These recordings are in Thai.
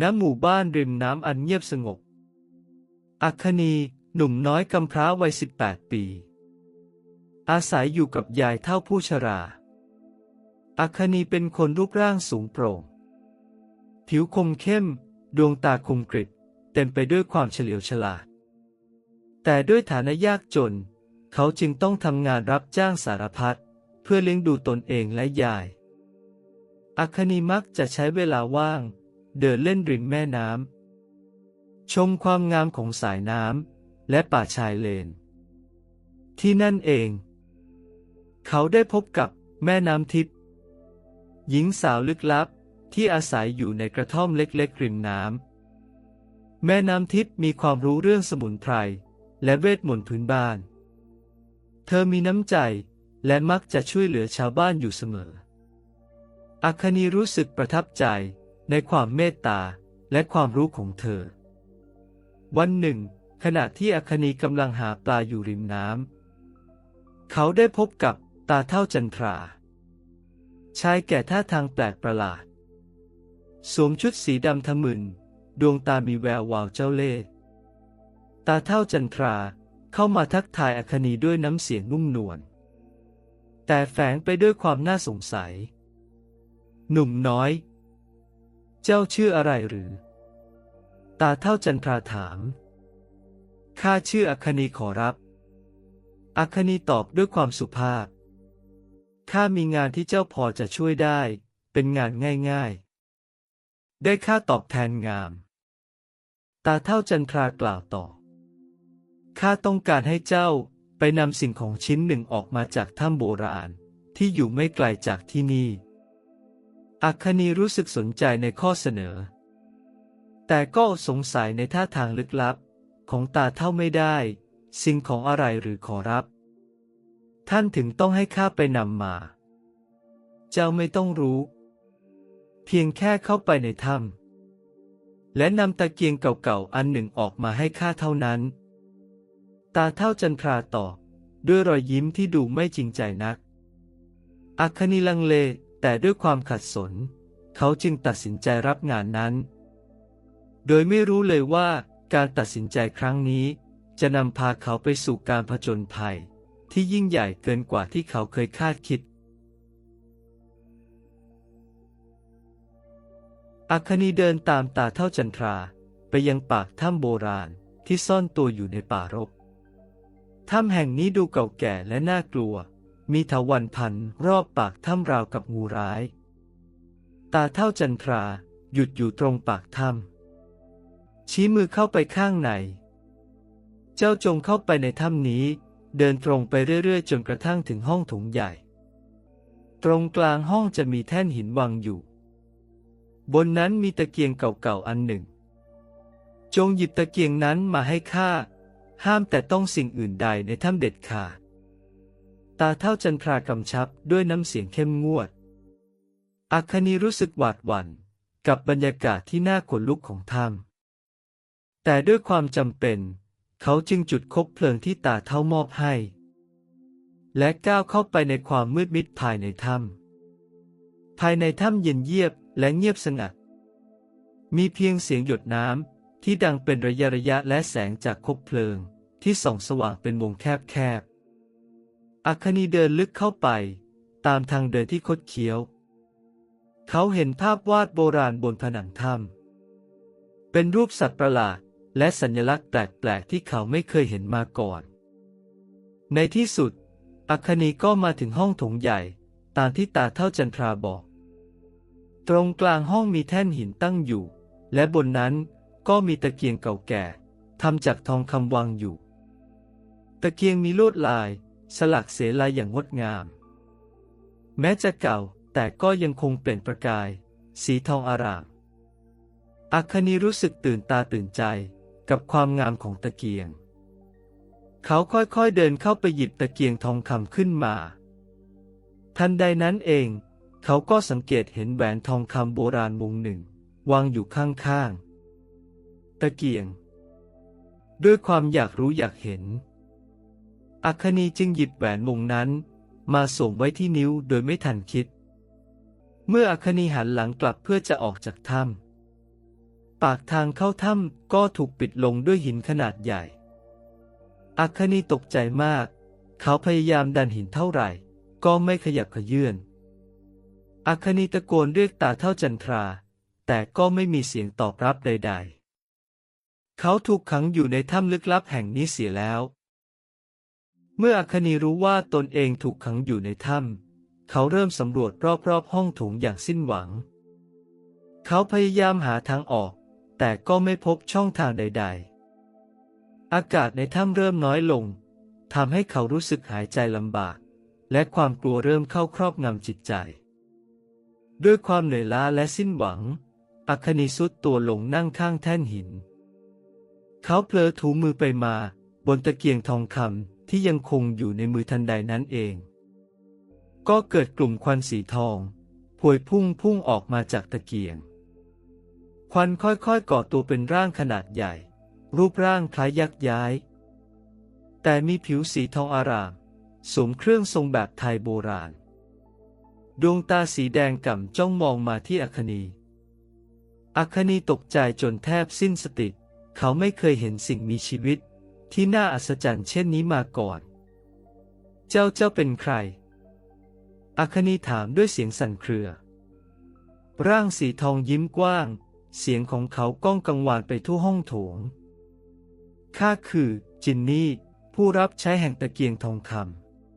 ณหมู่บ้านริมน้ำอันเงียบสงบ อัคคณีหนุ่มน้อยกำพร้าวัย 18 ปี อาศัยอยู่กับยายเท่าผู้ชรา อัคคณีเป็นคนรูปร่างสูงโปร่ง ผิวคมเข้ม ดวงตาคมกริบ เต็มไปด้วยความเฉลียวฉลาด แต่ด้วยฐานะยากจน เขาจึงต้องทำงานรับจ้างสารพัดเพื่อเลี้ยงดูตนเองและยาย อัคคณีมักจะใช้เวลาว่าง เดินเล่นริมแม่น้ำชมความงามของสายน้ำและป่าชายเลน ที่นั่นเอง เขาได้พบกับแม่น้ำทิพย์หญิงสาวลึกลับที่อาศัยอยู่ในกระท่อมเล็กๆริมน้ำแม่น้ำทิพย์มีความรู้เรื่องสมุนไพรและเวทมนต์พื้นบ้าน เธอมีน้ำใจและมักจะช่วยเหลือชาวบ้านอยู่เสมอ อัคคณีรู้สึกประทับใจ ในความเมตตาและความรู้ของเธอ วันหนึ่ง ขณะที่อคคณีกำลังหาปลาอยู่ริมน้ำเขาได้พบกับตาเท่าจันทรา ชายแก่ท่าทางแปลกประหลาด สวมชุดสีดำทะมึน ดวงตามีแวววาวเจ้าเล่ห์ตาเท่าจันทราเข้ามาทักทายอคคณีด้วยน้ำเสียงนุ่มนวลแต่แฝงไปด้วยความน่าสงสัย หนุ่มน้อย เจ้าชื่ออะไรหรือ ตาเท่าจันทราถาม ข้าชื่ออัคคณีขอรับ อัคคณีตอบด้วยความสุภาพ ข้ามีงานที่เจ้าพอจะช่วยได้ เป็นงานง่ายๆ ได้ค่าตอบแทนงาม ตาเท่าจันทรากล่าวต่อ ข้าต้องการให้เจ้าไปนำสิ่งของชิ้นหนึ่งออกมาจากถ้ำโบราณที่อยู่ไม่ไกลจากที่นี่ อัคคณีรู้สึกสนใจในข้อเสนอ แต่ก็สงสัยในท่าทางลึกลับ ของตาเท่าไม่ได้ สิ่งของอะไรหรือขอรับ ท่านถึงต้องให้ข้าไปนำมา เจ้าไม่ต้องรู้ เพียงแค่เข้าไปในถ้ำและนำตะเกียงเก่าๆอันหนึ่งออกมาให้ข้าเท่านั้น ตาเท่าจันทราตอบด้วยรอยยิ้มที่ดูไม่จริงใจนัก อัคคณีลังเล แต่ด้วยความขัดสน เขาจึงตัดสินใจรับงานนั้น โดยไม่รู้เลยว่าการตัดสินใจครั้งนี้ จะนำพาเขาไปสู่การผจญภัย ที่ยิ่งใหญ่เกินกว่าที่เขาเคยคาดคิด อัคคณีเดินตามตาเท่าจันทราไปยังปากถ้ำโบราณที่ซ่อนตัวอยู่ในป่ารก ถ้ำแห่งนี้ดูเก่าแก่และน่ากลัว มีเถาวันพันรอบปากถ้ำราวกับงูร้าย ตาเท่าจันทรา หยุดอยู่ตรงปากถ้ำชี้มือเข้าไปข้างใน เจ้าจงเข้าไปในถ้ำนี้ เดินตรงไปเรื่อยๆ จนกระทั่งถึงห้องโถงใหญ่ ตรงกลางห้องจะมีแท่นหินวางอยู่ บนนั้นมีตะเกียงเก่าๆอันหนึ่ง จงหยิบตะเกียงนั้นมาให้ข้าห้ามแต่ต้องสิ่งอื่นใดในถ้ำเด็ดขาด ตาเท่าจันทรากำชับด้วยน้ำเสียงเข้มงวด อัคคณีรู้สึกหวาดหวั่นกับบรรยากาศที่น่าขนลุกของถ้ำแต่ด้วยความจำเป็น เขาจึงจุดคบเพลิงที่ตาเท่ามอบให้ และก้าวเข้าไปในความมืดมิดภายในถ้ำภายในถ้ำเย็นเยียบและเงียบสงัด มีเพียงเสียงหยดน้ำที่ดังเป็นระยะระยะและแสงจากคบเพลิงที่ส่องสว่างเป็นวงแคบๆ อัคคณีเดินลึกเข้าไป ตามทางเดินที่คดเคี้ยว เขาเห็นภาพวาดโบราณบนผนังถ้ำเป็นรูปสัตว์ประหลาด และสัญลักษณ์แปลกๆที่เขาไม่เคยเห็นมาก่อน ในที่สุด อัคคณีก็มาถึงห้องถงใหญ่ ตามที่ตาเท่าจันทราบอก ตรงกลางห้องมีแท่นหินตั้งอยู่ และบนนั้นก็มีตะเกียงเก่าแก่ทำจากทองคำวางอยู่ ตะเกียงมีลวดลาย สลักเสลายอย่างงดงาม แม้จะเก่าแต่ก็ยังคงเปล่งประกาย สีทองอาราม อัคคณีรู้สึกตื่นตาตื่นใจกับความงามของตะเกียง เขาค่อยๆเดินเข้าไปหยิบตะเกียงทองคำขึ้นมา ทันใดนั้นเอง เขาก็สังเกตเห็นแหวนทองคำโบราณวงหนึ่ง วางอยู่ข้างๆ ตะเกียง ด้วยความอยากรู้อยากเห็น อัคคณีจึงหยิบแหวนวงนั้น มาสวมไว้ที่นิ้วโดยไม่ทันคิด เมื่ออัคคณีหันหลังกลับเพื่อจะออกจากถ้ำปากทางเข้าถ้ำก็ถูกปิดลงด้วยหินขนาดใหญ่ อัคคณีตกใจมาก เขาพยายามดันหินเท่าไหร่ ก็ไม่ขยับขยื่นอัคคณีตะโกนเรียกตาเท่าจันทรา แต่ก็ไม่มีเสียงตอบรับใด ๆ เขาถูกขังอยู่ในถ้ำลึกลับแห่งนี้เสียแล้ว เมื่ออัคคณีรู้ว่าตนเองถูกขังอยู่ในถ้ำเขาเริ่มสำรวจรอบๆห้องโถงอย่างสิ้นหวัง เขาพยายามหาทางออก แต่ก็ไม่พบช่องทางใด ๆ อากาศในถ้ำเริ่มน้อยลงทำให้เขารู้สึกหายใจลำบาก และความกลัวเริ่มเข้าครอบงำจิตใจ ด้วยความเหนื่อยล้าและสิ้นหวัง อัคคณีสุดตัวลงนั่งข้างแท่นหิน เขาเพลอถูมือไปมา บนตะเกียงทองคำ ที่ยังคงอยู่ในมือทันใดนั้นเอง ก็เกิดกลุ่มควันสีทองพวยพุ่งพุ่งออกมาจากตะเกียง ควันค่อยๆก่อตัวเป็นร่างขนาดใหญ่ รูปร่างคล้ายยักษ์ย้าย แต่มีผิวสีทองอารามสวมเครื่องทรงแบบไทยโบราณ ดวงตาสีแดงก่ำจ้องมองมาที่อัคคณีอัคคณีตกใจจนแทบสิ้นสติ เขาไม่เคยเห็นสิ่งมีชีวิต ที่น่าอัศจรรย์เช่นนี้มาก่อน เจ้าเจ้าเป็นใคร อัคคณีถามด้วยเสียงสั่นเครือ ร่างสีทองยิ้มกว้าง เสียงของเขาก้องกังวานไปทั่วห้องโถง ข้าคือ จินนี่ ผู้รับใช้แห่งตะเกียงทองค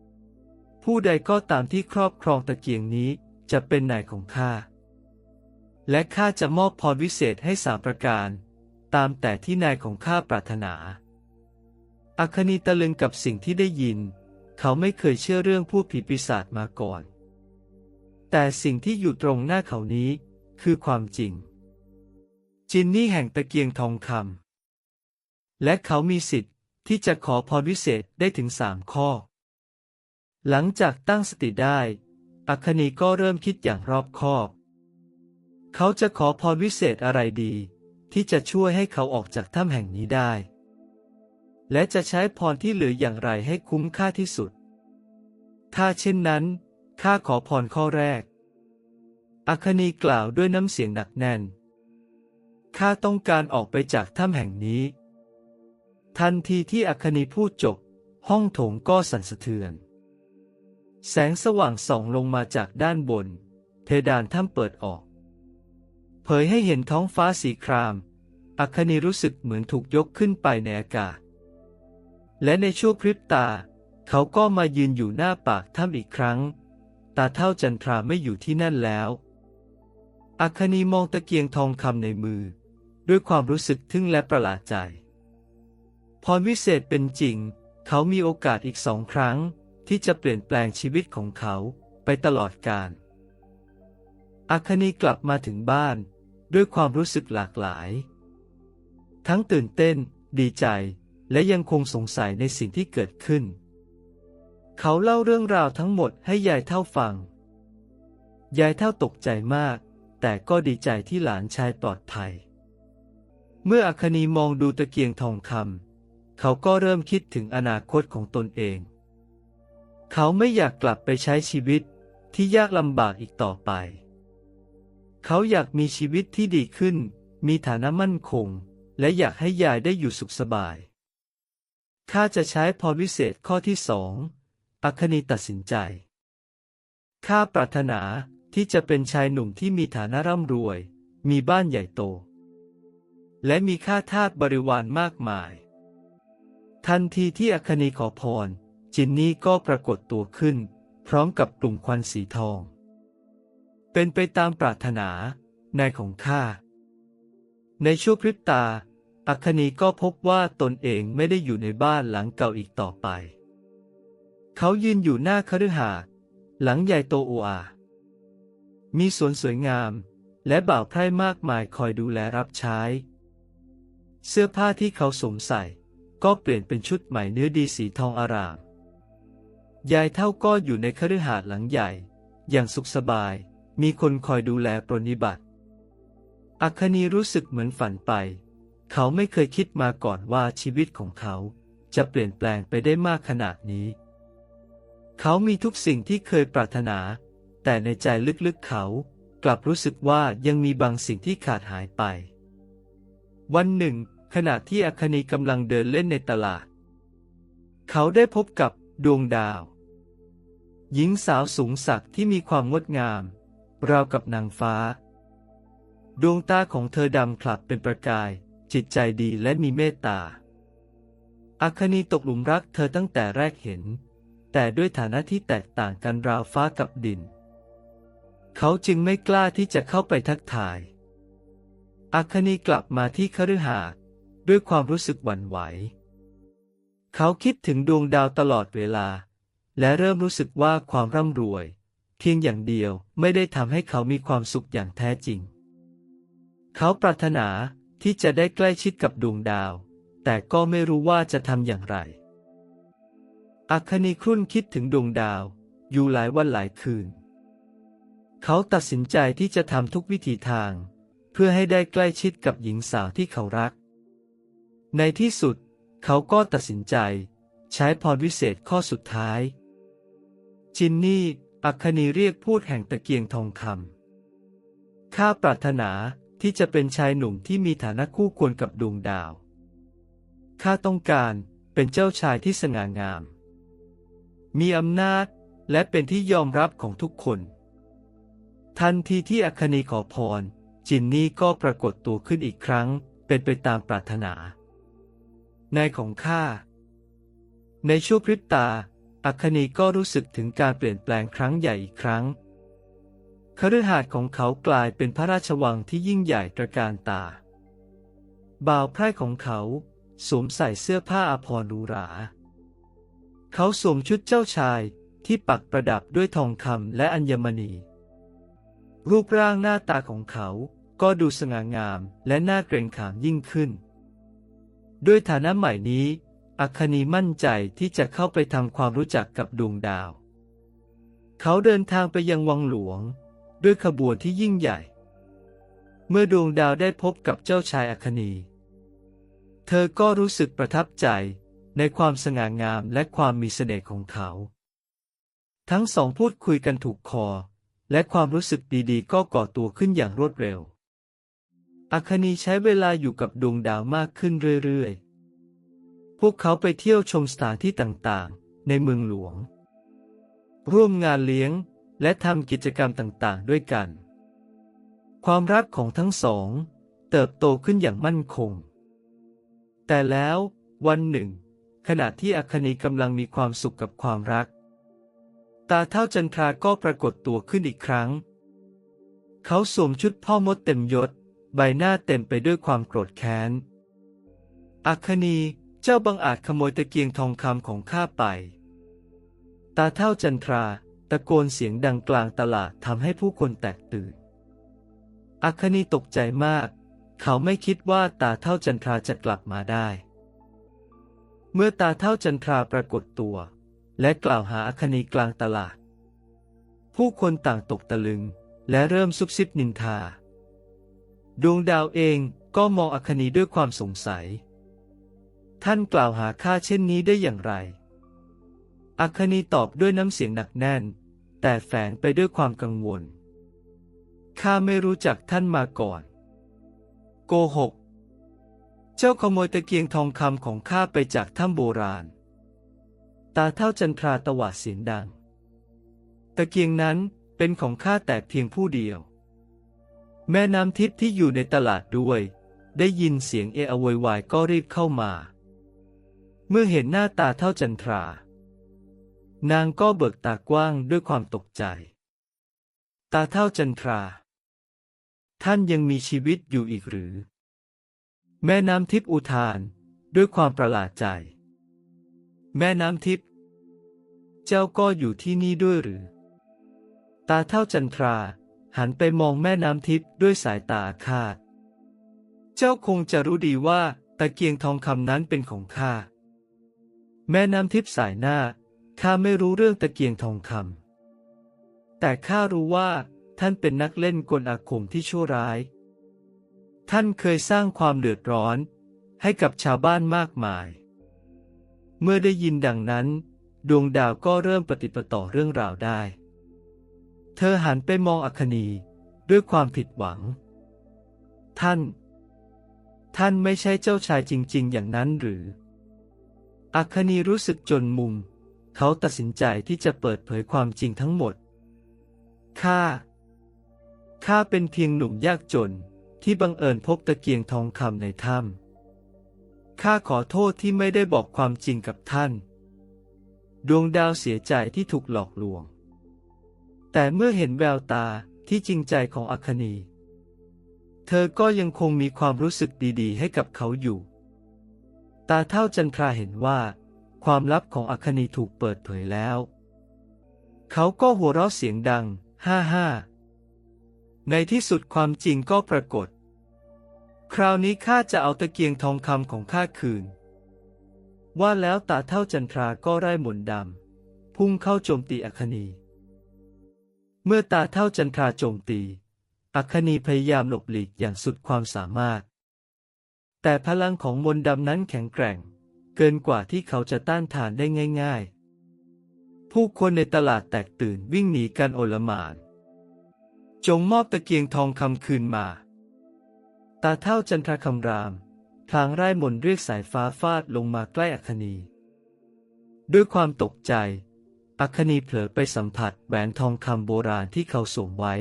ำ ผู้ใดก็ตามที่ครอบครองตะเกียงนี้จะเป็นนายของข้า และข้าจะมอบพรวิเศษให้สามประการ ตามแต่ที่นายของข้าปรารถนา อัคคณีตะลึงกับสิ่งที่ได้ยิน เขาไม่เคยเชื่อเรื่องผู้ผีปีศาจมาก่อน แต่สิ่งที่อยู่ตรงหน้าเขานี้ คือความจริง จินนี่แห่งตะเกียงทองคำและเขามีสิทธิ์ที่จะขอพรวิเศษได้ถึงสามข้อ หลังจากตั้งสติได้ อัคคณีก็เริ่มคิดอย่างรอบคอบ เขาจะขอพรวิเศษอะไรดี ที่จะช่วยให้เขาออกจากถ้ำแห่งนี้ได้ และจะใช้พรที่เหลืออย่างไรให้คุ้มค่าที่สุด ถ้าเช่นนั้น ข้าขอพรข้อแรก อัคคณีกล่าวด้วยน้ำเสียงหนักแน่น ข้าต้องการออกไปจากถ้ำแห่งนี้ ทันทีที่อัคคณีพูดจบ ห้องโถงก็สั่นสะเทือน แสงสว่างส่องลงมาจากด้านบน เพดานถ้ำเปิดออก เผยให้เห็นท้องฟ้าสีคราม อัคคณีรู้สึกเหมือนถูกยกขึ้นไปในอากาศ และในช่วงพริบตา เขาก็มายืนอยู่หน้าปากถ้ำอีกครั้ง ตาเท่าจันทราไม่อยู่ที่นั่นแล้วอัคคณีมองตะเกียงทองคำในมือ ด้วยความรู้สึกทึ่งและประหลาดใจ พรวิเศษเป็นจริง เขามีโอกาสอีกสองครั้ง ที่จะเปลี่ยนแปลงชีวิตของเขาไปตลอดกาลอัคคณีกลับมาถึงบ้าน ด้วยความรู้สึกหลากหลาย ทั้งตื่นเต้น ดีใจ และยังคงสงสัยในสิ่งที่เกิดขึ้น เขาเล่าเรื่องราวทั้งหมดให้ยายเท่าฟัง ยายเท่าตกใจมาก แต่ก็ดีใจที่หลานชายปลอดภัย เมื่ออัคคณีมองดูตะเกียงทองคำเขาก็เริ่มคิดถึงอนาคตของตนเอง เขาไม่อยากกลับไปใช้ชีวิตที่ยากลำบากอีกต่อไป เขาอยากมีชีวิตที่ดีขึ้น มีฐานะมั่นคง และอยากให้ยายได้อยู่สุขสบาย ข้าจะใช้พรวิเศษข้อที่สองอัคคณีตัดสินใจ ข้าปรารถนาที่จะเป็นชายหนุ่มที่มีฐานะร่ำรวย มีบ้านใหญ่โต และมีข้าทาสบริวารมากมาย ทันทีที่อัคคณีขอพร จินนี่ก็ปรากฏตัวขึ้น พร้อมกับกลุ่มควันสีทอง เป็นไปตามปรารถนานายของข้า ในชั่วพริบตา อัคคณีก็พบว่าตนเองไม่ได้อยู่ในบ้านหลังเก่าอีกต่อไป เขายืนอยู่หน้าคฤหาสน์หลังใหญ่โตโออา มีสวนสวยงาม และบ่าวไพร่มากมายคอยดูแลรับใช้ เสื้อผ้าที่เขาสวมใส่ ก็เปลี่ยนเป็นชุดใหม่เนื้อดีสีทองอาราม ยายเท่าก็อยู่ในคฤหาสน์หลังใหญ่ อย่างสุขสบาย มีคนคอยดูแลปรนนิบัติ อัคคณีรู้สึกเหมือนฝันไป เขาไม่เคยคิดมาก่อนว่าชีวิตของเขาจะเปลี่ยนแปลงไปได้มากขนาดนี้ เขามีทุกสิ่งที่เคยปรารถนา แต่ในใจลึกๆเขากลับรู้สึกว่ายังมีบางสิ่งที่ขาดหายไป วันหนึ่ง ขณะที่อคนีกำลังเดินเล่นในตลาด เขาได้พบกับดวงดาว หญิงสาวสูงสักที่มีความงดงาม ราวกับนางฟ้า ดวงตาของเธอดำขลับเป็นประกาย จิตใจดีและมีเมตตา อัคนีตกหลุมรักเธอตั้งแต่แรกเห็น แต่ด้วยฐานะที่แตกต่างกันราวฟ้ากับดิน เขาจึงไม่กล้าที่จะเข้าไปทักทาย อัคนีกลับมาที่คฤหาสน์ด้วยความรู้สึกหวั่นไหว เขาคิดถึงดวงดาวตลอดเวลา และเริ่มรู้สึกว่าความร่ำรวย เพียงอย่างเดียวไม่ได้ทำให้เขามีความสุขอย่างแท้จริง เขาปรารถนา ที่จะได้ใกล้ชิดกับดวงดาว แต่ก็ไม่รู้ว่าจะทำอย่างไร อัคนีครุ่นคิดถึงดวงดาว อยู่หลายวันหลายคืน เขาตัดสินใจที่จะทำทุกวิถีทาง เพื่อให้ได้ใกล้ชิดกับหญิงสาวที่เขารัก ในที่สุด เขาก็ตัดสินใจ ใช้พรวิเศษข้อสุดท้าย จินนี่ อัคนีเรียกพูดแห่งตะเกียงทองคำข้าปรารถนา ที่จะเป็นชายหนุ่มที่มีฐานะคู่ควรกับดวงดาว ข้าต้องการเป็นเจ้าชายที่สง่างาม มีอำนาจและเป็นที่ยอมรับของทุกคน ทันทีที่อัคนีขอพร จินนี่ก็ปรากฏตัวขึ้นอีกครั้ง เป็นไปตามปรารถนาในของข้า ในชั่วพริบตา อัคนีก็รู้สึกถึงการเปลี่ยนแปลงครั้งใหญ่อีกครั้ง คฤหาสน์ของเขากลายเป็นพระราชวังที่ยิ่งใหญ่ตระการตา บ่าวไพร่ของเขาสวมใส่เสื้อผ้าอภรณ์หรูหรา เขาสวมชุดเจ้าชายที่ปักประดับด้วยทองคำและอัญมณี รูปร่างหน้าตาของเขาก็ดูสง่างามและน่าเกรงขามยิ่งขึ้น ด้วยฐานะใหม่นี้ อัคนีมั่นใจที่จะเข้าไปทำความรู้จักกับดวงดาว เขาเดินทางไปยังวังหลวง ด้วยขบวนที่ยิ่งใหญ่ เมื่อดวงดาวได้พบกับเจ้าชายอัคนี เธอก็รู้สึกประทับใจในความสง่างามและความมีเสน่ห์ของเขา ทั้งสองพูดคุยกันถูกคอ และความรู้สึกดีๆ ก็ก่อตัวขึ้นอย่างรวดเร็ว อัคนีใช้เวลาอยู่กับดวงดาวมากขึ้นเรื่อยๆ พวกเขาไปเที่ยวชมสถานที่ต่างๆ ในเมืองหลวง ร่วมงานเลี้ยง และทำกิจกรรมต่างๆ ด้วยกัน ความรักของทั้งสอง เติบโตขึ้นอย่างมั่นคง แต่แล้ววันหนึ่ง ขณะที่อัคนีกำลังมีความสุขกับความรัก ตาเท่าจันทราก็ปรากฏตัวขึ้นอีกครั้ง เขาสวมชุดพ่อมดเต็มยศ ใบหน้าเต็มไปด้วยความโกรธแค้น อัคนีเจ้าบังอาจขโมยตะเกียงทองคำของข้าไป ตาเท่าจันทรา ตะโกนเสียงดังกลางตลาดทำให้ผู้คนแตกตื่น อัคนีตกใจมาก เขาไม่คิดว่าตาเท่าจันทราจะกลับมาได้ เมื่อตาเท่าจันทราปรากฏตัว และกล่าวหาอัคนีกลางตลาด ผู้คนต่างตกตะลึง และเริ่มซุบซิบนินทา ดวงดาวเองก็มองอัคนีด้วยความสงสัย ท่านกล่าวหาข้าเช่นนี้ได้อย่างไรอัคนีตอบด้วยน้ำเสียงหนักแน่น แต่แฝงไปด้วยความกังวล ข้าไม่รู้จักท่านมาก่อน โกหก เจ้าขโมยตะเกียงทองคำของข้าไปจากถ้ำโบราณ ตาเท่าจันทราตวาดเสียงดัง ตะเกียงนั้นเป็นของข้าแต่เพียงผู้เดียว แม่น้ำทิพย์ที่อยู่ในตลาดด้วย ได้ยินเสียงเอะอะวยวายก็รีบเข้ามา เมื่อเห็นหน้าตาเท่าจันทรา นางก็เบิกตากว้างด้วยความตกใจ ตาเท่าจันทรา ท่านยังมีชีวิตอยู่อีกหรือ แม่น้ำทิพย์อุทานด้วยความประหลาดใจ แม่น้ำทิพย์เจ้าก็อยู่ที่นี่ด้วยหรือ ตาเท่าจันทราหันไปมองแม่น้ำทิพย์ด้วยสายตาอาฆาตเจ้าคงจะรู้ดีว่าตะเกียงทองคำนั้นเป็นของข้า แม่น้ำทิพย์สายหน้า ข้าไม่รู้เรื่องตะเกียงทองคำแต่ข้ารู้ว่าท่านเป็นนักเล่นกลอาคมที่ชั่วร้าย ท่านเคยสร้างความเดือดร้อนให้กับชาวบ้านมากมาย เมื่อได้ยินดังนั้น ดวงดาวก็เริ่มปฏิปต่อเรื่องราวได้ เธอหันไปมองอัคนีด้วยความผิดหวัง ท่าน ท่านไม่ใช่เจ้าชายจริง ๆ อย่างนั้นหรือ อัคนีรู้สึกจนมุม เขาตัดสินใจที่จะเปิดเผยความจริงทั้งหมด ข้า ข้าเป็นเพียงหนุ่มยากจนที่บังเอิญพบตะเกียงทองคำในถ้ำข้าขอโทษที่ไม่ได้บอกความจริงกับท่าน ดวงดาวเสียใจที่ถูกหลอกลวง แต่เมื่อเห็นแววตาที่จริงใจของอัคนี เธอก็ยังคงมีความรู้สึกดีๆ ให้กับเขาอยู่ ตาเท่าจันทราเห็นว่า ความลับของอัคนีถูกเปิดเผยแล้ว เขาก็หัวเราะเสียงดัง ฮ่าฮ่าในที่สุดความจริงก็ปรากฏ คราวนี้ข้าจะเอาตะเกียงทองคำของข้าคืน ว่าแล้วตาเท่าจันทราก็ไร้หมนดำพุ่งเข้าโจมตีอัคนี เมื่อตาเท่าจันทราโจมตี อัคนีพยายามหลบหลีกอย่างสุดความสามารถ แต่พลังของมนดำนั้นแข็งแกร่ง เกินกว่าที่เขาจะต้านทานได้ง่ายๆ ผู้คนในตลาดแตกตื่นวิ่งหนีกันโอลมาน จงมอบตะเกียงทองคำคืนมา ตาเท่าจันทราคำรามพลางไร้มนเรียกสายฟ้าฟาดลงมาใกล้อัคนี ด้วยความตกใจ อัคนีเผลอไปสัมผัสแหวนทองคำโบราณที่เขาสวมไว้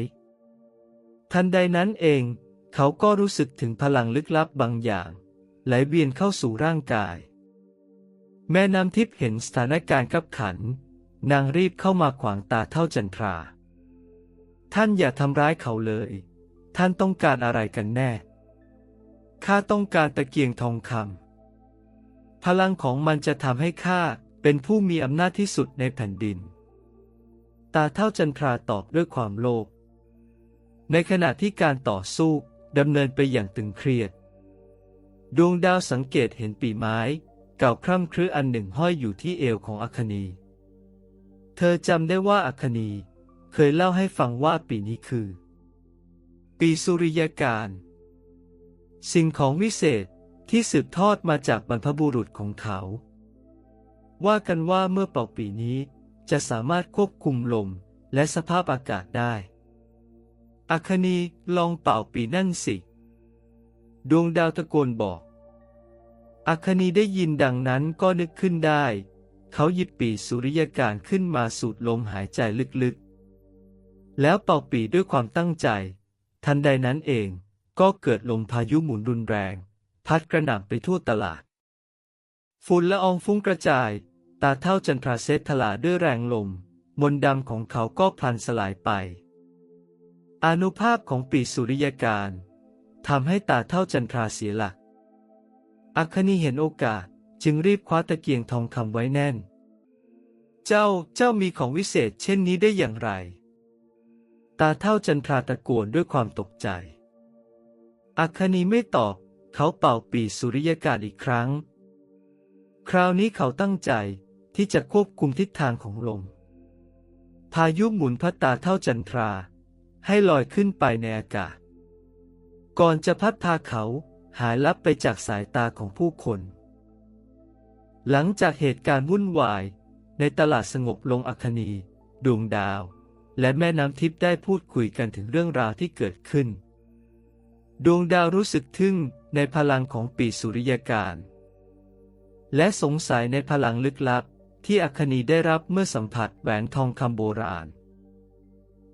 ทันใดนั้นเองเขาก็รู้สึกถึงพลังลึกลับบางอย่าง ไหลเวียนเข้าสู่ร่างกาย แม่น้ำทิพย์เห็นสถานการณ์กับขัน นางรีบเข้ามาขวางตาเท่าจันทรา ท่านอย่าทำร้ายเขาเลย ท่านต้องการอะไรกันแน่ ข้าต้องการตะเกียงทองคำพลังของมันจะทำให้ข้าเป็นผู้มีอำนาจที่สุดในแผ่นดิน ตาเท่าจันทราตอบด้วยความโลภ ในขณะที่การต่อสู้ดำเนินไปอย่างตึงเครียด ดวงดาวสังเกตเห็นปีไม้ เก่าคร่ำครึอันหนึ่งห้อยอยู่ที่เอวของอัคนี เธอจำได้ว่าอัคนี เคยเล่าให้ฟังว่าปีนี้คือ ปีสุริยการ สิ่งของวิเศษที่สืบทอดมาจากบรรพบุรุษของเขา ว่ากันว่าเมื่อเป่าปีนี้จะสามารถควบคุมลมและสภาพอากาศได้ อัคนีลองเป่าปีนั่นสิ ดวงดาวตะโกนบอก อัคนีได้ยินดังนั้นก็นึกขึ้นได้ เขาหยิบปีสุริยการขึ้นมาสูดลมหายใจลึกๆ แล้วเป่าปีด้วยความตั้งใจ ทันใดนั้นเองก็เกิดลมพายุหมุนรุนแรง พัดกระหน่ำไปทั่วตลาด ฝุ่นละอองฟุ้งกระจาย ตาเท่าจันทราเซตทลาด้วยแรงลม มนดำของเขาก็พลันสลายไป อนุภาพของปีสุริยการทำให้ตาเท่าจันทราเสียหลัก อัคนีเห็นโอกาสจึงรีบคว้าตะเกียงทองคำไว้แน่น เจ้าเจ้ามีของวิเศษเช่นนี้ได้อย่างไร ตาเท่าจันทราตะโกนด้วยความตกใจ อัคนีไม่ตอบ เขาเป่าปีสุริยการอีกครั้ง คราวนี้เขาตั้งใจที่จะควบคุมทิศทางของลม พายุหมุนพัดตาเท่าจันทรา ให้ลอยขึ้นไปในอากาศ ก่อนจะพัดพาเขา หายลับไปจากสายตาของผู้คน หลังจากเหตุการณ์วุ่นวาย ในตลาดสงบลงอัคนี ดวงดาว และแม่น้ำทิพย์ได้พูดคุยกันถึงเรื่องราวที่เกิดขึ้น ดวงดาวรู้สึกทึ่งในพลังของปีสุริยการและสงสัยในพลังลึกลับ ที่อัคนีได้รับเมื่อสัมผัสแหวนทองคำโบราณ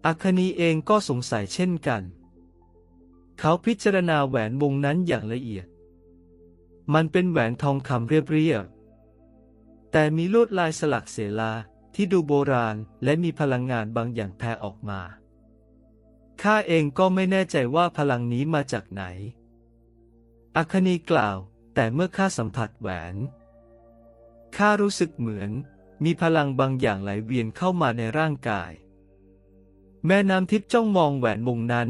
อัคนีเองก็สงสัยเช่นกัน เขาพิจารณาแหวนวงนั้นอย่างละเอียด มันเป็นแหวนทองคำเรียบๆ แต่มีลวดลายสลักเสลาที่ดูโบราณและมีพลังงานบางอย่างแผ่ออกมา ข้าเองก็ไม่แน่ใจว่าพลังนี้มาจากไหน อัคนีกล่าว แต่เมื่อข้าสัมผัสแหวน ข้ารู้สึกเหมือนมีพลังบางอย่างไหลเวียนเข้ามาในร่างกาย แม่น้ำทิพย์จ้องมองแหวนวงนั้น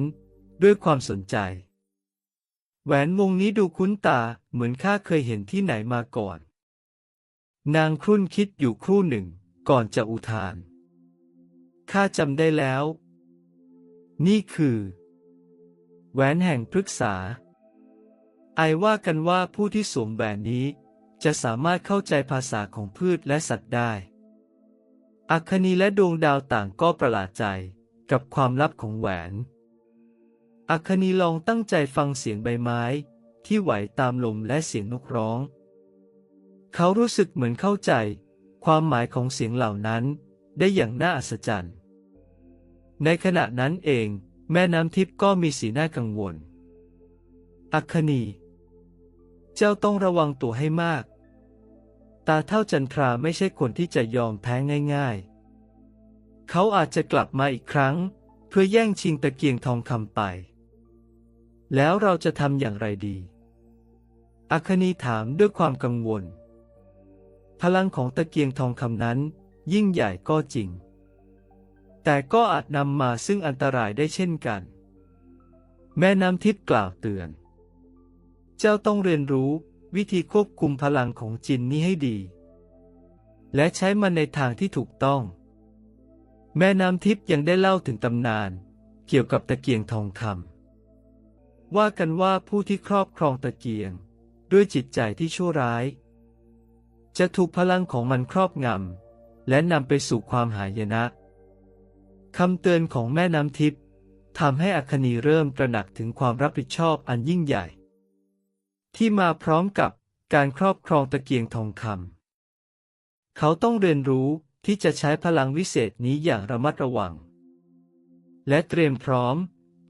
ด้วยความสนใจ แหวนวงนี้ดูคุ้นตาเหมือนข้าเคยเห็นที่ไหนมาก่อน นางครุ่นคิดอยู่ครู่หนึ่ง ก่อนจะอุทาน ข้าจำได้แล้ว นี่คือ แหวนแห่งพฤกษา ไอว่ากันว่าผู้ที่สวมแหวนนี้ จะสามารถเข้าใจภาษาของพืชและสัตว์ได้ อัคนีและดวงดาวต่างก็ประหลาดใจกับความลับของแหวน อัคนีลองตั้งใจฟังเสียงใบไม้ ที่ไหวตามลมและเสียงนกร้อง เขารู้สึกเหมือนเข้าใจ ความหมายของเสียงเหล่านั้นได้อย่างน่าอัศจรรย์ ในขณะนั้นเอง แม่น้ำทิพย์ก็มีสีหน้ากังวล อัคคณีเจ้าต้องระวังตัวให้มาก ตาเท่าจันทราไม่ใช่คนที่จะยอมแพ้ง่ายๆ เขาอาจจะกลับมาอีกครั้ง เพื่อแย่งชิงตะเกียงทองคำไป แล้วเราจะทำอย่างไรดี อัคคณีถามด้วยความกังวล พลังของตะเกียงทองคำนั้น ยิ่งใหญ่ก็จริง แต่ก็อาจนำมาซึ่งอันตรายได้เช่นกัน แม่น้ำทิพย์กล่าวเตือน เจ้าต้องเรียนรู้วิธีควบคุมพลังของจินนี้ให้ดี และใช้มันในทางที่ถูกต้อง แม่น้ำทิพย์ยังได้เล่าถึงตำนาน เกี่ยวกับตะเกียงทองคำ ว่ากันว่าผู้ที่ครอบครองตะเกียง ด้วยจิตใจที่ชั่วร้าย จะถูกพลังของมันครอบงำ และนำไปสู่ความหายนะคำเตือนของแม่น้ำทิพย์ทำให้อัคนีเริ่มตระหนักถึงความรับผิดชอบอันยิ่งใหญ่ ที่มาพร้อมกับการครอบครองตะเกียงทองคำเขาต้องเรียนรู้ที่จะใช้พลังวิเศษนี้อย่างระมัดระวัง และเตรียมพร้อม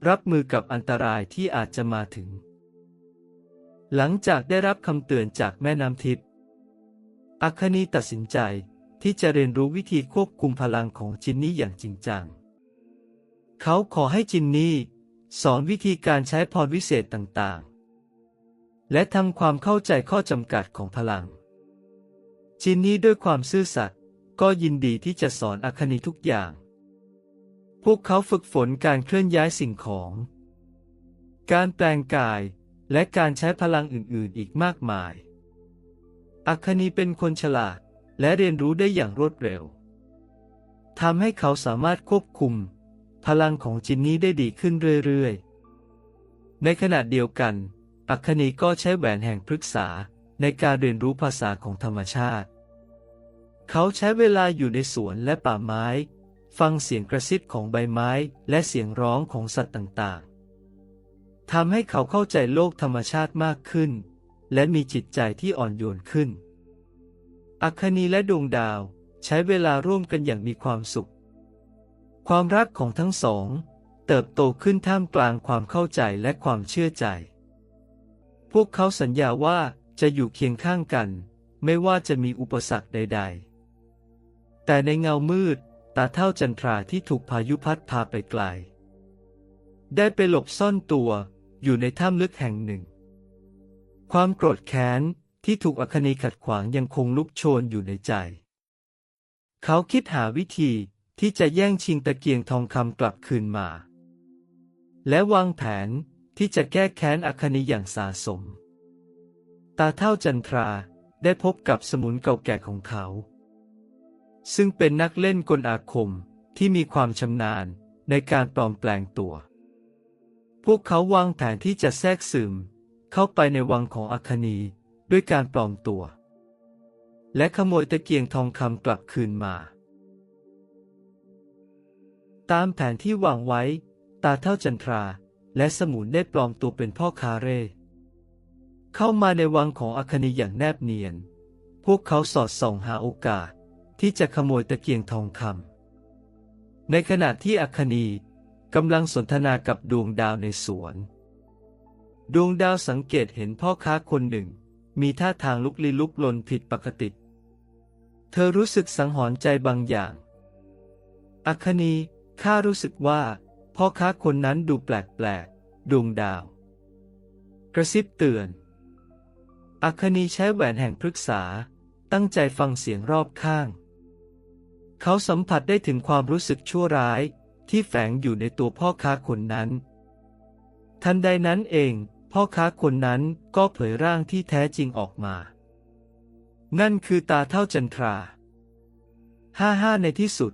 รับมือกับอันตรายที่อาจจะมาถึง หลังจากได้รับคำเตือนจากแม่น้ำทิพย์อัคนีตัดสินใจที่จะเรียนรู้วิธีควบคุมพลังของจินนี่อย่างจริงจัง เขาขอให้จินนี่สอนวิธีการใช้พรวิเศษต่างๆ และทำความเข้าใจข้อจำกัดของพลัง จินนี่ด้วยความซื่อสัตย์ก็ยินดีที่จะสอนอัคนีทุกอย่าง พวกเขาฝึกฝนการเคลื่อนย้ายสิ่งของ การแปลงกาย และการใช้พลังอื่นๆ อีกมากมาย อัคนีเป็นคนฉลาดและเรียนรู้ได้อย่างรวดเร็ว ทำให้เขาสามารถควบคุม พลังของจินนี่ได้ดีขึ้นเรื่อยๆ ในขณะเดียวกัน อัคคณีก็ใช้แหวนแห่งพฤกษาในการเรียนรู้ภาษาของธรรมชาติ เขาใช้เวลาอยู่ในสวนและป่าไม้ ฟังเสียงกระซิบของใบไม้และเสียงร้องของสัตว์ต่างๆ ทำให้เขาเข้าใจโลกธรรมชาติมากขึ้น และมีจิตใจที่อ่อนโยนขึ้น อัคนีและดวงดาวใช้เวลาร่วมกันอย่างมีความสุข ความรักของทั้งสอง เติบโตขึ้นท่ามกลางความเข้าใจและความเชื่อใจ พวกเขาสัญญาว่าจะอยู่เคียงข้างกัน ไม่ว่าจะมีอุปสรรคใด ๆ แต่ในเงามืด ตาเท่าจันทราที่ถูกพายุพัดพาไปไกล ได้ไปหลบซ่อนตัวอยู่ในถ้ำลึกแห่งหนึ่ง ความโกรธแค้นที่ถูกอคนีขัดขวางยังคงลุกโชนอยู่ในใจ เขาคิดหาวิธีที่จะแย่งชิงตะเกียงทองคำกลับคืนมา และวางแผนที่จะแก้แค้นอคนีอย่างสาสม ตาเท่าจันทราได้พบกับสมุนเก่าแก่ของเขา ซึ่งเป็นนักเล่นกลอาคมที่มีความชำนาญในการปลอมแปลงตัว พวกเขาวางแผนที่จะแทรกซึม เข้าไปในวังของอคนีด้วยการปลอมตัว และขโมยตะเกียงทองคำกลับคืนมา ตามแผนที่วางไว้ ตาเท่าจันทรา และสมุนได้ปลอมตัวเป็นพ่อคาเร่เข้ามาในวังของอคนีอย่างแนบเนียน พวกเขาสอดส่องหาโอกาส ที่จะขโมยตะเกียงทองคำในขณะที่อคนีกำลังสนทนากับดวงดาวในสวน ดวงดาวสังเกตเห็นพ่อค้าคนหนึ่ง มีท่าทางลุกลี้ลุกลนผิดปกติ เธอรู้สึกสังหรณ์ใจบางอย่าง อัคนีข้ารู้สึกว่า พ่อค้าคนนั้นดูแปลกๆ ดวงดาว กระซิบเตือน อัคนีใช้แหวนแห่งพฤกษา ตั้งใจฟังเสียงรอบข้าง เขาสัมผัสได้ถึงความรู้สึกชั่วร้ายที่แฝงอยู่ในตัวพ่อค้าคนนั้น ทันใดนั้นเอง พ่อค้าคนนั้นก็เผยร่างที่แท้จริงออกมา นั่นคือตาเท่าจันทราห้าห้าในที่สุด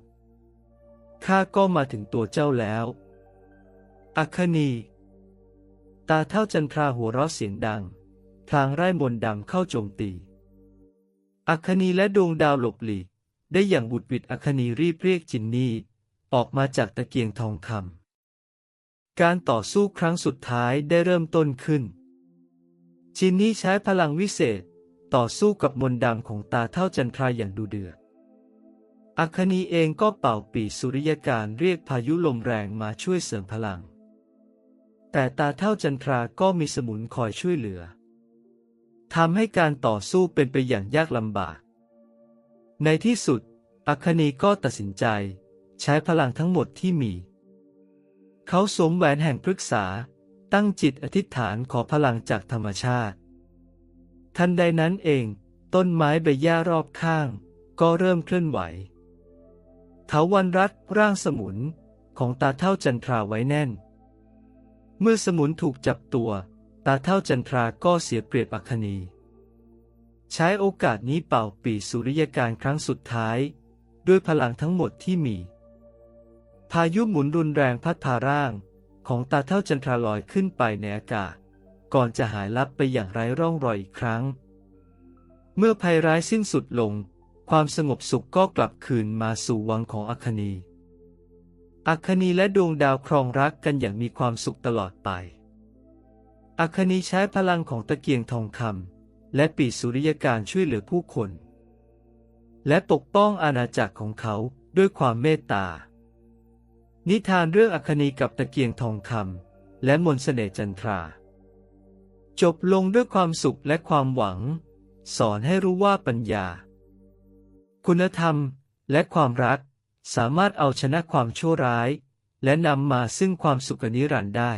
ข้าก็มาถึงตัวเจ้าแล้ว อัคนี ตาเท่าจันทราหัวเราะเสียงดัง พลางไร้มนดำเข้าโจมตี อัคนีและดวงดาวหลบหลีก ได้อย่างบุดวิดอัคนีรีบเรียกจินนี่ออกมาจากตะเกียงทองคำการต่อสู้ครั้งสุดท้ายได้เริ่มต้นขึ้น จินนี่ใช้พลังวิเศษต่อสู้กับมนต์ดำของตาเท่าจันทราอย่างดุเดือดอัคนีเองก็เป่าปีสุริยการเรียกพายุลมแรงมาช่วยเสริมพลัง แต่ตาเท่าจันทราก็มีสมุนคอยช่วยเหลือทำให้การต่อสู้เป็นไปอย่างยากลำบาก ในที่สุด อัคนีก็ตัดสินใจ ใช้พลังทั้งหมดที่มี เขาสวมแหวนแห่งพฤกษา ตั้งจิตอธิษฐานขอพลังจากธรรมชาติ ทันใดนั้นเอง ต้นไม้ใบหญ้ารอบข้าง ก็เริ่มเคลื่อนไหวเถาวันรัดร่างสมุนของตาเท่าจันทราไว้แน่น เมื่อสมุนถูกจับตัว ตาเท่าจันทราก็เสียเปรียบอัคนี ใช้โอกาสนี้เป่าปีสุริยการครั้งสุดท้าย ด้วยพลังทั้งหมดที่มี พายุหมุนรุนแรงพัดพาร่าง ของตาเท่าจันทราลอยขึ้นไปในอากาศ ก่อนจะหายลับไปอย่างไร้ร่องรอยอีกครั้ง เมื่อภัยร้ายสิ้นสุดลง ความสงบสุขก็กลับคืนมาสู่วังของอัคนีอัคนีและดวงดาวครองรักกันอย่างมีความสุขตลอดไป อัคนีใช้พลังของตะเกียงทองคำ และปีสุริยการช่วยเหลือผู้คน และปกป้องอาณาจักรของเขาด้วยความเมตตา นิทานเรื่องอัคนีกับตะเกียงทองคำและมนต์เสน่จันทรา จบลงด้วยความสุขและความหวัง สอนให้รู้ว่าปัญญา คุณธรรมและความรักสามารถเอาชนะความชั่วร้าย และนำมาซึ่งความสุขนิรันดร์ได้